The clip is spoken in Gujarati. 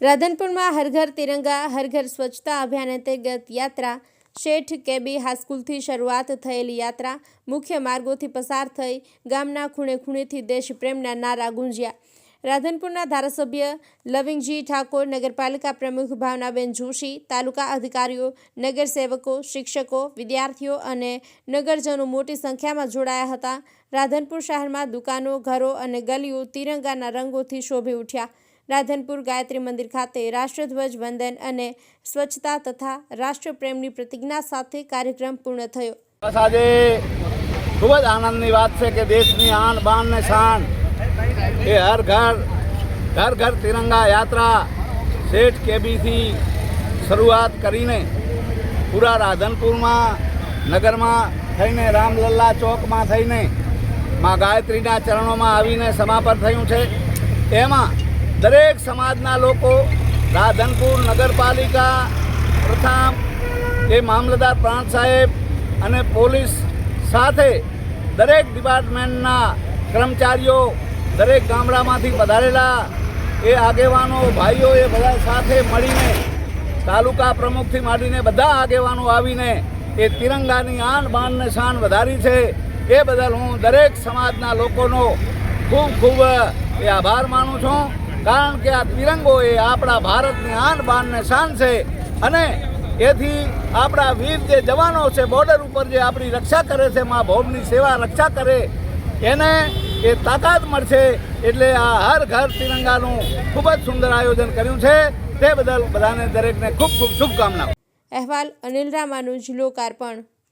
રાધનપુરમાં હરઘર તિરંગા હરઘર સ્વચ્છતા અભિયાન અંતર્ગત યાત્રા. શેઠ કેબી હાઈસ્કૂલથી શરૂઆત થયેલી યાત્રા મુખ્ય માર્ગોથી પસાર થઈ ગામના ખૂણે ખૂણેથી દેશપ્રેમના નારા ગુંજ્યા. રાધનપુરના ધારાસભ્ય લવિંગજી ઠાકોર, નગરપાલિકા પ્રમુખ ભાવનાબેન જોશી, તાલુકા અધિકારીઓ, નગરસેવકો, શિક્ષકો, વિદ્યાર્થીઓ અને નગરજનો મોટી સંખ્યામાં જોડાયા હતા. રાધનપુર શહેરમાં દુકાનો, ઘરો અને ગલીઓ તિરંગાના રંગોથી શોભી ઉઠ્યા. રાધનપુર ગાયત્રી મંદિર ખાતે રાષ્ટ્રધ્વજ વંદન અને સ્વચ્છતા તથા રાષ્ટ્રપ્રેમની પ્રતિજ્ઞા સાથે કાર્યક્રમ પૂર્ણ થયો. આજે ખૂબ જ આનંદની વાત છે કે દેશની આન, બાન ને શાન એ હર ઘર ઘર ઘર તિરંગા યાત્રા શેઠ કેબીથી શરૂઆત કરીને પૂરા રાધનપુરમાં, નગરમાં થઈને રામલલ્લા ચોકમાં થઈને માં ગાયત્રીના ચરણોમાં આવીને સમાપન થયું છે. એમાં દરેક સમાજના લોકો રાધનપુર નગરપાલિકા પ્રથમ એ મામલતદાર પ્રાંત સાહેબ અને પોલીસ સાથે દરેક ડિપાર્ટમેન્ટના કર્મચારીઓ દરેક ગામડામાંથી પધારેલા એ આગેવાનો ભાઈઓ એ બધા સાથે મળીને તાલુકા પ્રમુખથી માંડીને બધા આગેવાનો આવીને એ તિરંગાની આન બાનને શાન વધારી છે. એ બદલ હું દરેક સમાજના લોકોનો ખૂબ ખૂબ એ આભાર માનું છું. કારણ કે આ તિરંગો એ આપણા ભારતની આન બાન ને શાન છે અને એથી આપણા વીર જે જવાનો છે બોર્ડર ઉપર જે આપણી રક્ષા કરે છે, મા ભોમની સેવા રક્ષા કરે, એને એ તાકાત મળશે એટલે આ હર ઘર તિરંગાનું ખૂબ જ સુંદર આયોજન કર્યું છે. તે બદલ બધાને દરેકને ખૂબ ખૂબ શુભકામનાઓ. અહેવાલ અનિલ રામાનું લોકાર્પણ.